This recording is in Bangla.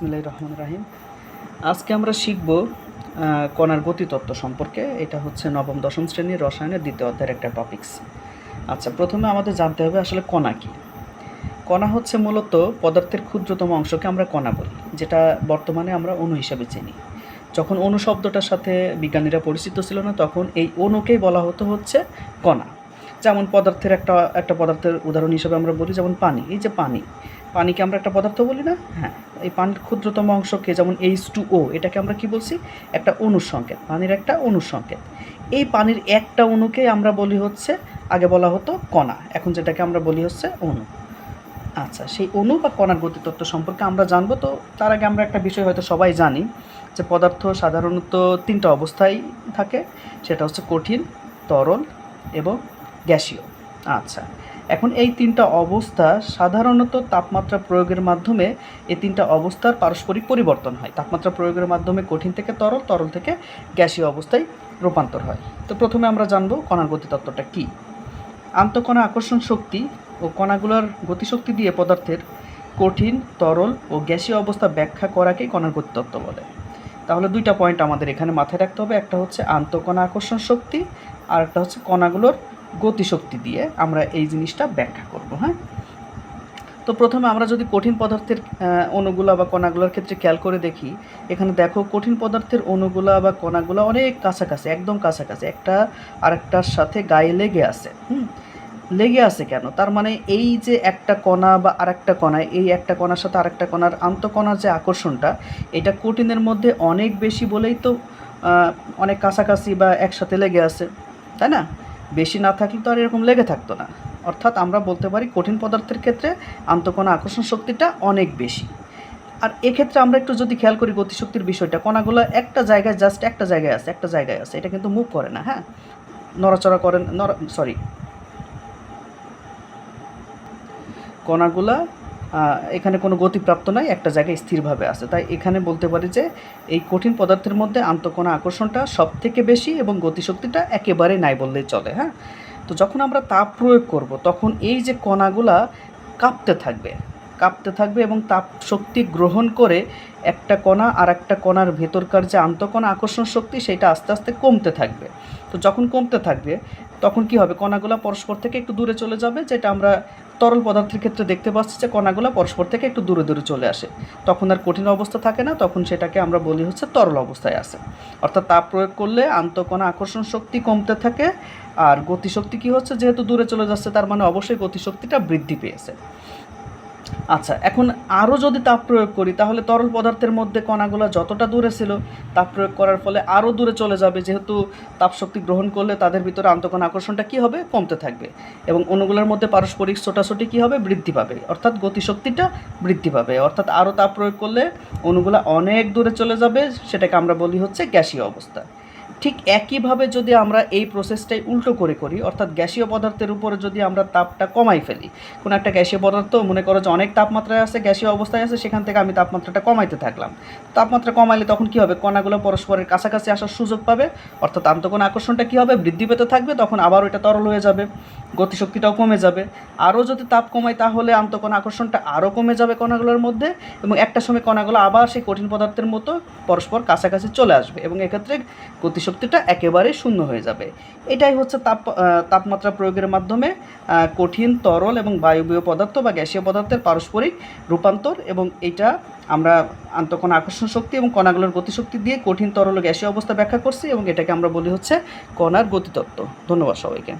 বিসমিল্লাহির রহমান রাহিম। আজকে আমরা শিখব কণার গতিতত্ত্ব সম্পর্কে। এটা হচ্ছে নবম, দশম শ্রেণির রসায়নের দ্বিতীয় অধ্যায়ের একটা টপিকস আচ্ছা প্রথমে আমাদের জানতে হবে আসলে কণা কী। কণা হচ্ছে মূলত পদার্থের ক্ষুদ্রতম অংশকে আমরা কণা বলি, যেটা বর্তমানে আমরা অণু হিসাবে চিনি। যখন অণু শব্দটার সাথে বিজ্ঞানীরা পরিচিত ছিল না, তখন এই অণুকেই বলা হতো হচ্ছে কণা। যেমন পদার্থের একটা একটা পদার্থের উদাহরণ হিসেবে আমরা বলি, যেমন পানি। এই যে পানি পানিকে আমরা একটা পদার্থ বলি না? হ্যাঁ এই পানির ক্ষুদ্রতম অংশকে যেমন এইচ টু ও এটাকে আমরা কি বলছি? একটা অণুর সংকেত পানির একটা অণুর সংকেত এই পানির একটা অণুকে আমরা বলি হচ্ছে, আগে বলা হতো কণা, এখন যেটাকে আমরা বলি হচ্ছে অণু। আচ্ছা সেই অণু বা কণার গতিতত্ত্ব সম্পর্কে আমরা জানব, তো তার আগে আমরা একটা বিষয় হয়তো সবাই জানি, যে পদার্থ সাধারণত তিনটা অবস্থায় থাকে, সেটা হচ্ছে কঠিন, তরল এবং গ্যাসীয়। আচ্ছা এখন এই তিনটা অবস্থা সাধারণত তাপমাত্রা প্রয়োগের মাধ্যমে এই তিনটা অবস্থার পারস্পরিক পরিবর্তন হয়। তাপমাত্রা প্রয়োগের মাধ্যমে কঠিন থেকে তরল তরল থেকে গ্যাসীয় অবস্থায় রূপান্তর হয়। তো প্রথমে আমরা জানব কণার গতিতত্ত্বটা কী? আন্তঃকণা আকর্ষণ শক্তি ও কণাগুলোর গতিশক্তি দিয়ে পদার্থের কঠিন, তরল ও গ্যাসীয় অবস্থা ব্যাখ্যা করাকেই কণার গতিতত্ত্ব বলে। তাহলে দুইটা পয়েন্ট আমাদের এখানে মাথায় রাখতে হবে। একটা হচ্ছে আন্তঃকণা আকর্ষণ শক্তি আর একটা হচ্ছে কণাগুলোর গতিশক্তি দিয়ে আমরা এই জিনিসটা ব্যাখ্যা করব হ্যাঁ? তো প্রথমে আমরা যদি কঠিন পদার্থের অণুগুলা বা কণাগুলোর ক্ষেত্রে খেয়াল করে দেখি, এখানে দেখো কঠিন পদার্থের অণুগুলা বা কণাগুলো অনেক কাছাকাছি, একদম কাছাকাছি, একটা আরেকটার সাথে গায়ে লেগে আছে, হুম? লেগে আছে কেন? তার মানে এই যে একটা কণা বা আরেকটা কণা, এই একটা কণার সাথে আরেকটা কণার আন্তকণার যে আকর্ষণটা, এটা কঠিনের মধ্যে অনেক বেশি বলেই তো অনেক কাছাকাছি বা একসাথে লেগে আছে, তাই না? বেশি না থাকলে তো আর এরকম লেগে থাকতো না। অর্থাৎ আমরা বলতে পারি কঠিন পদার্থের ক্ষেত্রে আন্তঃকণা আকর্ষণ শক্তিটা অনেক বেশি। আর এক্ষেত্রে আমরা একটু যদি খেয়াল করি গতিশক্তির বিষয়টা, কণাগুলো একটা জায়গায় জাস্ট একটা জায়গায় আছে, একটা জায়গায় আছে। এটা কিন্তু মুভ করে না হ্যাঁ? নড়াচড়া করেন, নড়া সরি কণাগুলা এখানে কোনো গতিপ্রাপ্ত নাই, একটা জায়গায় স্থিরভাবে আছে। তাই এখানে বলতে পারি যে এই কঠিন পদার্থের মধ্যে আন্তঃকণা আকর্ষণটা সব থেকে বেশি এবং গতিশক্তিটা একেবারে নাই বললেই চলে হ্যাঁ? তো যখন আমরা তাপ প্রয়োগ করব, তখন এই যে কণাগুলা কাঁপতে থাকবে কাঁপতে থাকবে এবং তাপ শক্তি গ্রহণ করে একটা কণা আর একটা কণার ভেতরকার যে আন্তঃকণা আকর্ষণ শক্তি, সেটা আস্তে আস্তে কমতে থাকবে। তো যখন কমতে থাকবে, তখন কি হবে? কণাগুলো পরস্পর থেকে একটু দূরে চলে যাবে, যেটা আমরা তরল পদার্থের ক্ষেত্রে দেখতে পাচ্ছি যে কণাগুলো পরস্পর থেকে একটু দূরে দূরে চলে আসে। তখন আর কঠিন অবস্থা থাকে না, তখন সেটাকে আমরা বলি হচ্ছে তরল অবস্থায় আসে। অর্থাৎ তাপ প্রয়োগ করলে আন্তঃকণা আকর্ষণ শক্তি কমতে থাকে আর গতিশক্তি কি হচ্ছে? যেহেতু দূরে চলে যাচ্ছে, তার মানে অবশ্যই গতিশক্তিটা বৃদ্ধি পেয়েছে। আচ্ছা এখন আরও যদি তাপ প্রয়োগ করি, তাহলে তরল পদার্থের মধ্যে কণাগুলো যতটা দূরে ছিল তাপ প্রয়োগ করার ফলে আরও দূরে চলে যাবে। যেহেতু তাপশক্তি গ্রহণ করলে তাদের ভিতরে আন্তঃকণা আকর্ষণটা কী হবে? কমতে থাকবে। এবং অণুগুলোর মধ্যে পারস্পরিক ছোটাছুটি কী হবে? বৃদ্ধি পাবে। অর্থাৎ গতিশক্তিটা বৃদ্ধি পাবে। অর্থাৎ আরও তাপ প্রয়োগ করলে অণুগুলো অনেক দূরে চলে যাবে। সেটাকে আমরা বলি হচ্ছে গ্যাসীয় অবস্থা। ঠিক একইভাবে যদি আমরা এই প্রসেসটাই উল্টো করে করি, অর্থাৎ গ্যাসীয় পদার্থের উপরে যদি আমরা তাপটা কমাই ফেলি, কোনো একটা গ্যাসীয় পদার্থ মনে করো যে অনেক তাপমাত্রায় আছে, গ্যাসীয় অবস্থায় আছে, সেখান থেকে আমি তাপমাত্রাটা কমাইতে থাকলাম। তাপমাত্রা কমাইলে তখন কি হবে? কণাগুলো পরস্পরের কাছাকাছি আসার সুযোগ পাবে, অর্থাৎ আন্তঃকোণ আকর্ষণটা কি হবে? বৃদ্ধি পেতে থাকবে, তখন আবার ওইটা তরল হয়ে যাবে, গতিশক্তিটাও কমে যাবে। আরও যদি তাপ কমাই, তাহলে আন্তঃকোণ আকর্ষণটা আরও কমে যাবে কণাগুলোর মধ্যে এবং একটা সময় কণাগুলো আবার সেই কঠিন পদার্থের মতো পরস্পর কাছাকাছি চলে আসবে এবং এক্ষেত্রে গতিশক্তিটা একেবারে শূন্য হয়ে যাবে। এটাই হচ্ছে তাপ তাপমাত্রা প্রয়োগের মাধ্যমে কঠিন, তরল এবং বায়ুবীয় পদার্থ বা গ্যাসীয় পদার্থের পারস্পরিক রূপান্তর এবং এটা আমরা আন্তঃকণা আকর্ষণ শক্তি এবং কণাগুলোর গতিশক্তি দিয়ে কঠিন, তরল গ্যাসীয় অবস্থা ব্যাখ্যা করছি এবং এটাকে আমরা বলি হচ্ছে কণার গতিতত্ত্ব। ধন্যবাদ সবাইকে।